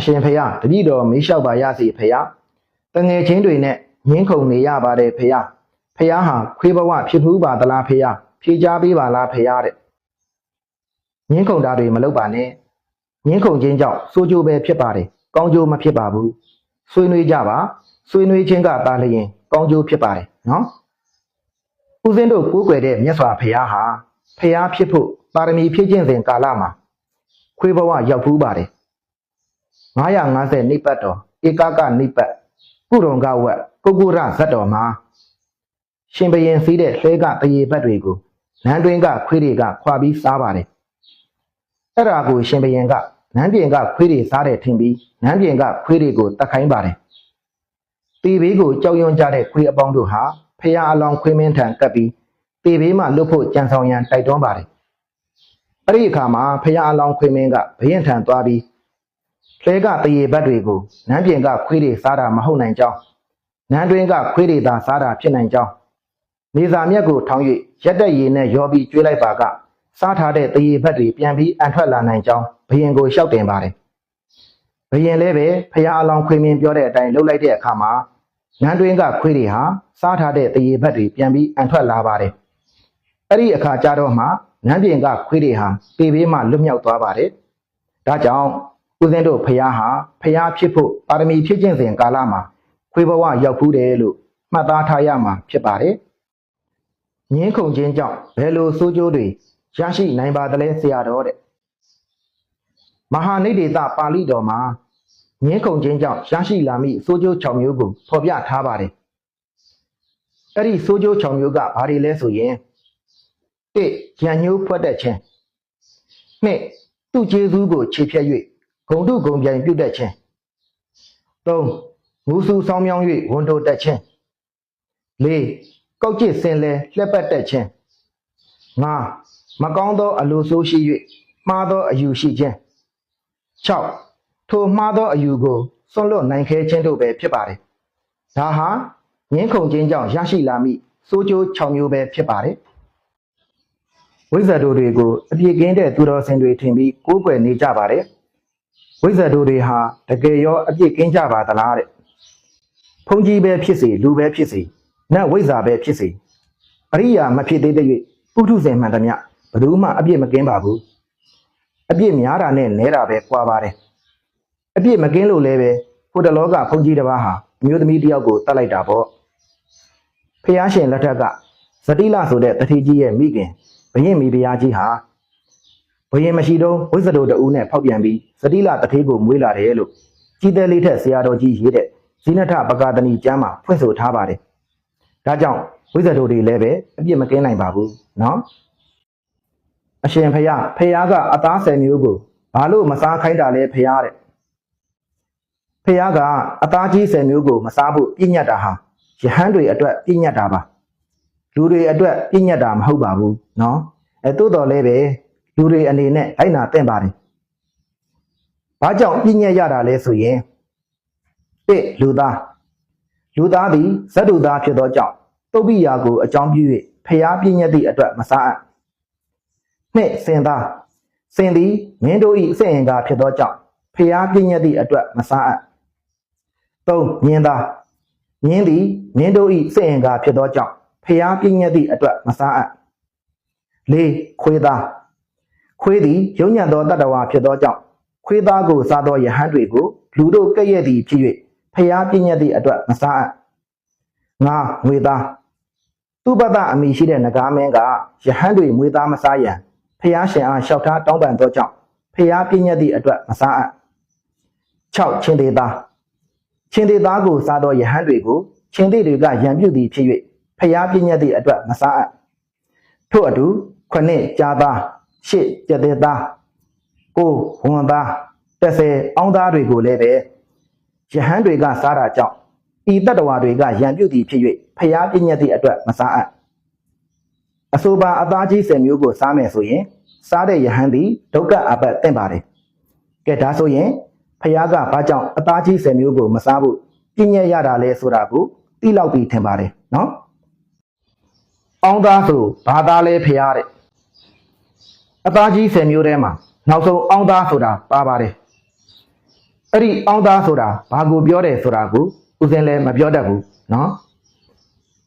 အရှင်ဖះတပည့်တော်မေးလျှောက်ပါရစေဖះတငယ်ချင်းတွေနဲ့ငင်းခုန်နေရပါတယ်ဖះဖះဟာခွေးဘဝဖြစ်ဘူးပါသလားဖះဖြေချပေးပါလားဖះတဲ့ငင်းခုန်တာတွေမလုပ်ပါနဲ့ငင်းခုန်ခြင်းကြောင့်စိုးကျိုးပဲဖြစ်ပါတယ်ကောင်းကျိုးမဖြစ်ပါဘူးဆွေးနွေးကြပါဆွေးနွေးခြင်းကတာလျင်ကောင်းကျိုးဖြစ်ပါတယ်နော်ဦးဇင်းတို့ကိုးကွယ်တဲ့မြတ်စွာဘုရားဟာဖះဖြစ်ဖို့ပါရမီဖြည့်ခြင်းစဉ်ကာလမှာခွေးဘဝရောက်ဘူးပါတယ် 950နိပတ်တော်ဧကကနိပတ်ကုရုံကဝက်ကုကုရဇတ်တော်မှာရှင်ဘရင်စီးတဲ့လှဲကတရေဘက်တွေကိုနန်းတွင်းကခွေးတွေကခွာပြီးစားပါတယ်အဲ့ဒါကိုရှင်ဘရင်ကနန်းပြင်ကခွေးတွေစားတယ်ထင်ပြီးနန်းပြင်ကခွေးတွေကိုတတ်ခိုင်းပါတယ်တေဘေးကိုကြောက်ရွံ့ကြတဲ့ခွေးအပေါင်းတို့ဟာဖះအလောင်းခွေးမင်းထံကပ်ပြီးတေဘေးမှလွတ်ဖို့ကြံဆောင်ရန်တိုက်တွန်းပါတယ်အဲ့ဒီအခါမှာဖះအလောင်းခွေးမင်းကဘရင်ထံသွားပြီး လဲကတရေဘတ်တွေကိုနန်းပြင်ကခွေးတွေစားတာမဟုတ်နိုင်ကြောင်းနန်းတွင်းကခွေးတွေသာစားတာဖြစ်နိုင်ကြောင်းနေစာမြက်ကိုထောင်း၍ရက်တက်ရည်နဲ့ရောပြီးကျွေးလိုက်ပါကစားထားတဲ့တရေဘတ်တွေပြန်ပြီးအန်ထွက်လာနိုင်ကြောင်းဘယင်ကိုလျှောက်တင်ပါတယ်ဘယင်လည်းပဲဖះအလောင်းခွေးမင်းပြောတဲ့အတိုင်းလှုပ်လိုက်တဲ့အခါမှာနန်းတွင်းကခွေးတွေဟာစားထားတဲ့တရေဘတ်တွေပြန်ပြီးအန်ထွက်လာပါတယ်အဲ့ဒီအခါကျတော့မှနန်းပြင်ကခွေးတွေဟာပေဘေးမှလွတ်မြောက်သွားပါတယ်ဒါကြောင့် ဦးဇင်းတို့ဖះဟာဖះဖြစ်ဖို့ပါရမီဖြည့်ကျင့်စဉ်ကာလမှာခွေးဘဝရောက်ဖူးတယ်လို့မှတ်သားထားရမှာဖြစ်ပါတယ်။ငင်းခုန်ခြင်းကြောင့်ဘယ်လိုဆိုးကျိုးတွေရရှိနိုင်ပါသလဲဆရာတော်တဲ့။မဟာနိဒေသပါဠိတော်မှာငင်းခုန်ခြင်းကြောင့်ရရှိလာမိဆိုးကျိုး6မျိုးကိုဖော်ပြထားပါတယ်။အဲ့ဒီဆိုးကျိုး6မျိုးကဘာတွေလဲဆိုရင်၁ရန်ညိုးဖွက်တဲ့ခြင်း၂သူ့ကျေးဇူးကိုခြေဖြတ်၍ ဂုံတုဂုံပြိုင်ပြုတ်တတ်ခြင်း၃ငူစုဆောင်းမြောင်း၍ဝန်တိုတက်ခြင်း၄ကောက်ကျစ်စင်လဲလှက်ပတ်တက်ခြင်း၅မကောင်းသောအလိုဆိုးရှိ၍မှားသောအယူရှိခြင်း၆ထိုမှားသောအယူကိုစွန့်လွတ်နိုင်ခဲခြင်းတို့ပဲဖြစ်ပါတယ်ဒါဟာငင်းခုန်ခြင်းကြောင့်ရရှိလာမိစိုးကျိုး6မျိုးပဲဖြစ်ပါတယ်ဝိဇ္ဇာတို့တွေကိုအပြည့်ကင်းတဲ့သူတော်စင်တွေထင်ပြီးကိုးကွယ်နေကြပါတယ် ဝိဇ္ဇာတို့တွေဟာတကယ်ရောအပြည့်ကင်းကြပါသလားတဲ့ဖုန်ကြီးပဲဖြစ်စေလူပဲဖြစ်စေနတ်ဝိဇ္ဇာပဲဖြစ်စေအရိယာမဖြစ်သေးတဲ့၍ပုထုဇဉ်မှန်သမျှဘယ်သူမှအပြည့်မကင်းပါဘူးအပြည့်များတာနဲ့နဲတာပဲကွာပါတယ်အပြည့်မကင်းလို့လည်းပဲဟိုတလောကဖုန်ကြီးတစ်ပါးဟာအမျိုးသမီးတစ်ယောက်ကိုတတ်လိုက်တာပေါ့ဖះရှင်လက်ထက်ကဇတိလဆိုတဲ့တတိကြီးရဲ့မိခင်ဘရင်မိဖုရားကြီးဟာ ဘယင်မရှိတော့ဝိဇ္ဇတို့တူနဲ့ဖောက်ပြန်ပြီးဇတိလတထေးကိုမွေးလာတယ်လို့ကြီးသေးလေးထက်ဆရာတော်ကြီးရေးတဲ့ဇိနထပကာတနီကျမ်းမှာဖွင့်ဆိုထားပါတယ်။ဒါကြောင့်ဝိဇ္ဇတို့တွေလည်းပဲအပြစ်မကင်းနိုင်ပါဘူးနော်။အရှင်ဖယားဖယားကအသားဆယ်မျိုးကိုဘာလို့မစားခိုင်းတာလဲဖယားတဲ့။ဖယားကအသားကြီးဆယ်မျိုးကိုမစားဖို့ပြညတ်တာဟာယဟန်တွေအတွက်ပြညတ်တာပါ။လူတွေအတွက်ပြညတ်တာမဟုတ်ပါဘူးနော်။အဲသို့တော်လည်းပဲ လူတွေအနေနဲ့လိုက်နာတင့်ပါတယ်ဘာကြောင့်ပြညတ်ရတာလဲဆိုရင်တစ်လူသားလူသားသည်ဇတုသားဖြစ်သောကြောင့်တုတ်ပိယာကိုအကြောင်းပြု၍ဖျားပြညတ်သည့်အတွက်မစားအပ်နှစ်စင်သားစင်သည်မင်းတို့၏အစဉ်အင်္ဂါဖြစ်သောကြောင့်ဖျားပြညတ်သည့်အတွက်မစားအပ်သုံးမြင်းသားမြင်းသည်မင်းတို့၏အစဉ်အင်္ဂါဖြစ်သောကြောင့်ဖျားပြညတ်သည့်အတွက်မစားအပ်လေးခွေးသား ခွေးသည်ယုံညံ့သောတတ္တဝါဖြစ်သောကြောင့်ခွေးသားကိုစားသောယဟန်တွေကိုလူတို့ကဲ့ရဲ့သည်ဖြစ်၍ဖျားပြညတ်သည့်အတွက်မစားအပ်ငါငွေသားသူပတအမိရှိတဲ့နဂါမင်းကယဟန်တွေမွေသားမစားရန်ဖျားရှင်အားလျှောက်ထားတောင်းပန်သောကြောင့်ဖျားပြညတ်သည့်အတွက်မစားအပ်6ချင်းသေးသားချင်းသေးသားကိုစားသောယဟန်တွေကိုချင်းသေးတွေကရံပြုတ်သည်ဖြစ်၍ဖျားပြညတ်သည့်အတွက်မစားအပ်ထို့အတူခုနှစ်ကြာသား ရှစ်ကျက်သေးသားကိုဝန်သား30အောင်းသားတွေကိုလည်းပဲယဟန်တွေကစားတာကြောင့်ဤတတ္တဝါတွေကရံပြုတ်သည်ဖြစ်၍ဖျားပြညတ်သည့်အတွက်မစားအပ်အဆိုပါအသားကြီး10မျိုးကိုစားမယ်ဆိုရင်စားတဲ့ယဟန်သည်ဒုက္ခအပတ်တင့်ပါတယ်ကဲဒါဆိုရင်ဖျားကဘာကြောင့်အသားကြီး10မျိုးကိုမစားဘူးပြညတ်ရတာလဲဆိုတာကိုသိလောက်ပြီးထင်ပါတယ်နော်အောင်းသားဆိုဘာသားလဲဖျားတဲ့ အသားကြီး10မျိုးထဲမှာနောက်ဆုံးအောင်းသားဆိုတာပါပါတယ်အဲ့ဒီအောင်းသားဆိုတာဘာကိုပြောတယ်ဆိုတာကိုဦးစင်းလည်းမပြောတတ်ဘူးနော်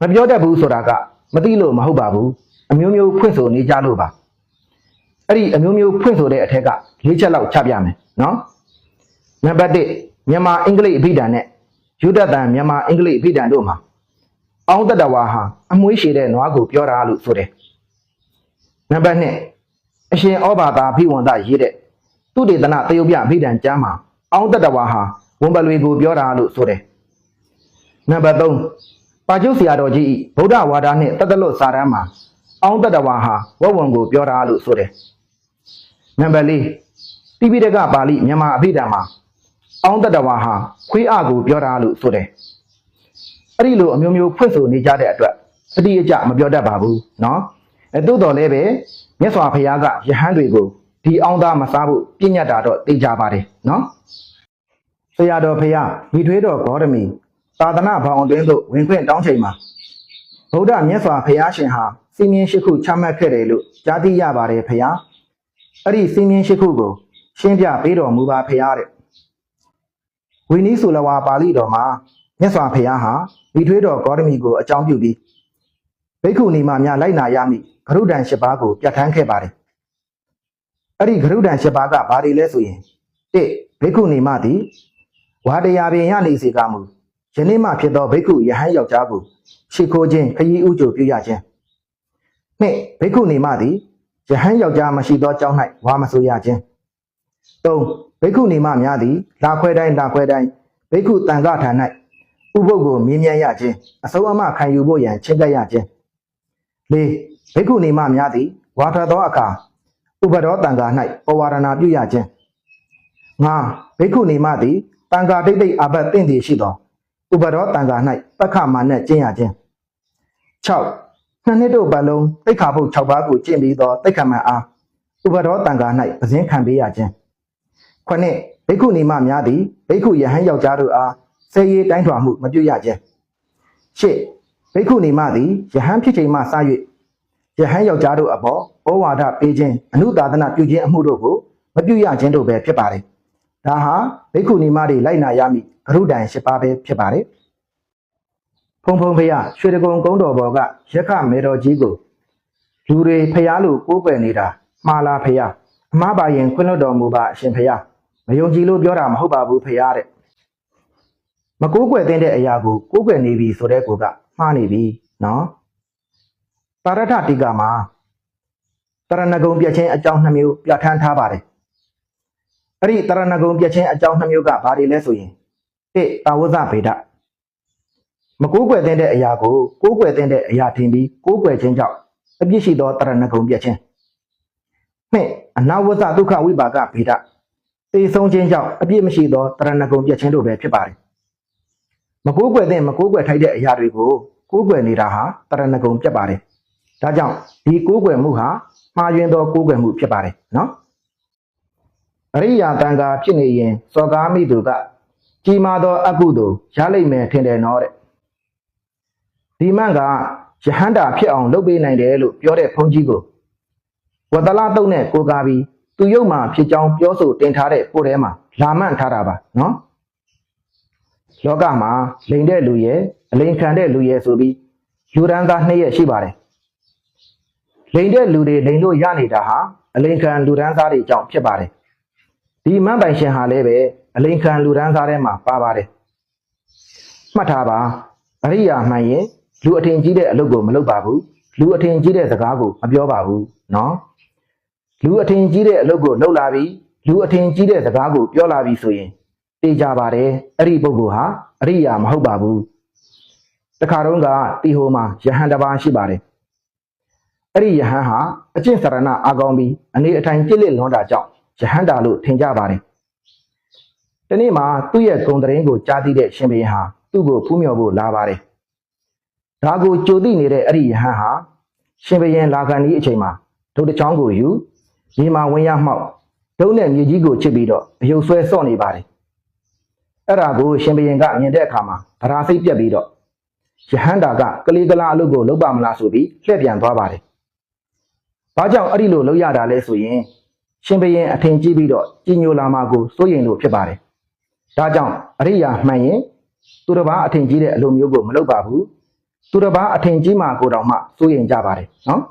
မပြောတတ်ဘူးဆိုတာကမသိလို့မဟုတ်ပါဘူးအမျိုးမျိုးဖွင့်ဆိုနေကြလို့ပါအဲ့ဒီအမျိုးမျိုးဖွင့်ဆိုတဲ့အထက်က၄ချက်လောက်ချပြမယ်နော်နံပါတ်1မြန်မာအင်္ဂလိပ်အဘိဓာန်နဲ့ယူဒတန်မြန်မာအင်္ဂလိပ်အဘိဓာန်တို့မှာအောင်းတတဝါဟာအမွှေးရှည်တဲ့နွားကိုပြောတာလို့ဆိုတယ်နံပါတ်2 အရှင်ဩဘာသာဘိဝန္တရေးတဲ့သူတေသနတယုတ်ပြအဘိဓာန်ကျမ်းမှာအောင်းတတဝါဟာဝန်ပလွေကိုပြောတာလို့ဆိုတယ်နံပါတ်3ပါကျုပ်ဆရာတော်ကြီးဤဗုဒ္ဓဝါဒနဲ့တသက်လွတ်စာတမ်းမှာအောင်းတတဝါဟာဝဝံကိုပြောတာလို့ဆိုတယ်နံပါတ်4တိပိဋကပါဠိမြန်မာအဘိဓာန်မှာအောင်းတတဝါဟာခွေးအကိုပြောတာလို့ဆိုတယ်အဲ့ဒီလိုအမျိုးမျိုးဖွင့်ဆိုနေကြတဲ့အတွက်အတိအကျမပြောတတ်ပါဘူးเนาะအဲသို့တော်လည်းပဲ မြတ်စွာဘုရားကယဟန်တွေကိုဒီအောင်သားမစားဖို့ပြညတ်တာတော့သိကြပါတယ်နော်ဆရာတော်ဘုရားမိထွေးတော်ဂေါရမီသာသနာဘောင်အတွင်းသို့ဝင်ခွင့်တောင်းချိန်မှာဗုဒ္ဓမြတ်စွာဘုရားရှင်ဟာစီမင်းရှိခုချမှတ်ခဲ့တယ်လို့ကြားသိရပါတယ်ဘုရားအဲ့ဒီစီမင်းရှိခုကို ရှင်းပြပေးတော်မူပါဘုရားတဲ့ဝိနည်းဆိုလဝါပါဠိတော်မှာမြတ်စွာဘုရားဟာမိထွေးတော်ဂေါရမီကိုအကြောင်းပြုပြီး ဘိက္ခုနီမများလိုက်နာရမည့်ဂရုဒံ၈ပါးကိုပြဋ္ဌာန်းခဲ့ပါတယ်အဲ့ဒီဂရုဒံ၈ပါးကဘာတွေလဲဆိုရင်၁ဘိက္ခုနီမသည်ဝါတရားပင်ရနေစေကမူယနေ့မှဖြစ်သောဘိက္ခုယဟန်ယောက်ျားကိုရှိခိုးခြင်းခရီးဥကြိုပြုရခြင်းနှစ်ဘိက္ခုနီမသည်ယဟန်ယောက်ျားမရှိသောကြောင်း၌ဝါမဆိုရခြင်းသုံးဘိက္ခုနီမများသည်လာခွဲတိုင်းလာခွဲတိုင်းဘိက္ခုတန်ခါဌာ၌ဥပုပ်ကိုမြင်းမြန်းရခြင်းအစိုးအမခံယူဖို့ရန်ချင်းကပ်ရခြင်း လေးဘိက္ခုနီမများသည်ဝါထသောအခါဥပဒောတန်ခါ၌ပဝါရဏပြုရခြင်းငါဘိက္ခုနီမသည်တန်ခါတိတ်တိတ်အဘတ်တင့်တည်ရှိသောဥပဒောတန်ခါ၌ပက္ခမာနဲ့ကျင့်ရခြင်း6နှစ်နှစ်တို့ပတ်လုံးတိတ်ခါဖို့6ပါးကိုကျင့်ပြီးသောတိတ်ခမန်အားဥပဒောတန်ခါ၌ပဇင်းခံပေးရခြင်းခုနှစ်ဘိက္ခုနီမများသည်ဘိက္ခုယဟန်ယောက်ျားတို့အားစေရေးတိုင်းထွာမှုမပြုရခြင်းရှစ် ဘိက္ခုနီမသည်ယဟန်ဖြစ်ချိန်မှစ၍ယဟန်ယောက်ျားတို့အပေါ်ဩဝါဒပေးခြင်းအနုသာသနာပြုခြင်းအမှုတို့ကိုမပြုရခြင်းတို့ပဲဖြစ်ပါတယ်ဒါဟာဘိက္ခုနီမတွေလိုက်နာရမည့်ဂရုဒံ၈ပါးပဲဖြစ်ပါတယ်ဖုံဖုံဖရရွှေတကုံကုန်းတော်ဘော်ကရခမေတော်ကြီးကိုလူတွေဖျားလို့ကိုးကွယ်နေတာမှားလားဖျားအမှားပါရင်ခွင့်လွှတ်တော်မူပါအရှင်ဖျားမယုံကြည်လို့ပြောတာမဟုတ်ပါဘူးဖျားတဲ့မကိုးကွယ်တဲ့အရာကိုကိုးကွယ်နေပြီဆိုတဲ့ကိုက မှားနေပြီနော်ပါရထတိကမှာတရဏဂုံပြည့်ချင်းအကြောင်းနှမျိုးပြဋ္ဌာန်းထားပါတယ်အဲ့ဒီတရဏဂုံပြည့်ချင်းအကြောင်းနှမျိုးကဘာတွေလဲဆိုရင်တစ်တာဝဇဗေဒမကိုးကွယ်တဲ့အရာကိုကိုးကွယ်တဲ့အရာထင်ပြီးကိုးကွယ်ခြင်းကြောင့်အပြစ်ရှိသောတရဏဂုံပြည့်ချင်းနှစ်အနာဝဇဒုက္ခဝိပါကဗေဒသေဆုံးခြင်းကြောင့်အပြစ်မရှိသောတရဏဂုံပြည့်ချင်းတို့ပဲဖြစ်ပါတယ် မကိုးကွယ်တဲ့မကိုးကွယ်ထိုက်တဲ့အရာတွေကိုကိုးကွယ်နေတာဟာတရဏဂုံပြတ်ပါတယ်။ဒါကြောင့်ဒီကိုးကွယ်မှုဟာမှားယွင်းသောကိုးကွယ်မှုဖြစ်ပါတယ်နော်။အရိယာတန်ခါဖြစ်နေရင်စောကားမိသူကကြီးမားသောအကုသိုလ်ရလိမ့်မယ်ထင်တယ်နော်တဲ့။ဒီမန့်ကယဟန္တာဖြစ်အောင်လုပ်ပေးနိုင်တယ်လို့ပြောတဲ့ဘုန်းကြီးကိုဝတ္တလတုတ်နဲ့ကိုးကားပြီးသူရုပ်မှာဖြစ်ကြောင်းပြောဆိုတင်ထားတဲ့ပို့ထဲမှာလာမှန်ထားတာပါနော်။ လောကမှာလိန်တဲ့လူရဲ့အလိန်ခံတဲ့လူရဲ့ဆိုပြီးလူရန်သားနှစ်ရက်ရှိပါတယ်လိန်တဲ့လူတွေလိန်လို့ရနေတာဟာအလိန်ခံလူရန်သားတွေကြောင့်ဖြစ်ပါတယ်ဒီမန်းပိုင်ရှင်ဟာလည်းပဲအလိန်ခံလူရန်သားထဲမှာပါပါတယ်မှတ်ထားပါအရိယာမှန်ရင်လူအထင်ကြီးတဲ့အလုပ်ကိုမလုပ်ပါဘူးလူအထင်ကြီးတဲ့စကားကိုမပြောပါဘူးနော်လူအထင်ကြီးတဲ့အလုပ်ကိုလုပ်လာပြီးလူအထင်ကြီးတဲ့စကားကိုပြောလာပြီးဆိုရင် သိကြပါတယ်အဲ့ဒီပုဂ္ဂိုလ်ဟာအရိယာမဟုတ်ပါဘူးတခါတုန်းကတီဟိုမှာယဟန်တစ်ပါးရှိပါတယ်အဲ့ဒီယဟန်ဟာအကျင့်စရဏအာကောင်းပြီးအနေအထိုင်ပြစ်လက်လွန်တာကြောင့်ယဟန်တာလို့ထင်ကြပါတယ်ဒီနေ့မှာသူ့ရဲ့ဂုံတရင်ကိုကြားသိတဲ့ရှင်ဘုရင်ဟာသူ့ကိုဖူးမြော်ဖို့လာပါတယ်ဒါကိုကြိုသိနေတဲ့အဲ့ဒီယဟန်ဟာရှင်ဘုရင်လာခံဒီအချိန်မှာဒုတ်တချောင်းကိုယူမြေမှာဝင်ရမှောက်ဒုံးနဲ့မြေကြီးကိုချစ်ပြီးတော့အယုတ်ဆွဲစော့နေပါတယ် အဲ့ဒါကိုရှင်ဘုရင်ကမြင်တဲ့အခါမှာဗရာစိတ်ပြက်ပြီးတော့ယဟန္တာကကလေးကလာအလုပ်ကိုလုပ်ပါမလားဆိုပြီးလှည့်ပြန်သွားပါတယ်။ဘာကြောင့်အဲ့ဒီလိုလုပ်ရတာလဲဆိုရင်ရှင်ဘုရင်အထင်ကြီးပြီးတော့ကြီးညိုလာမှာကိုစိုးရင်လို့ဖြစ်ပါတယ်ဒါကြောင့်အရိယာမှန်ရင်သူတစ်ပါးအထင်ကြီးတဲ့အလိုမျိုးကိုမလုပ်ပါဘူးသူတစ်ပါးအထင်ကြီးမှကိုယ်တော်မှစိုးရင်ကြပါတယ်နော်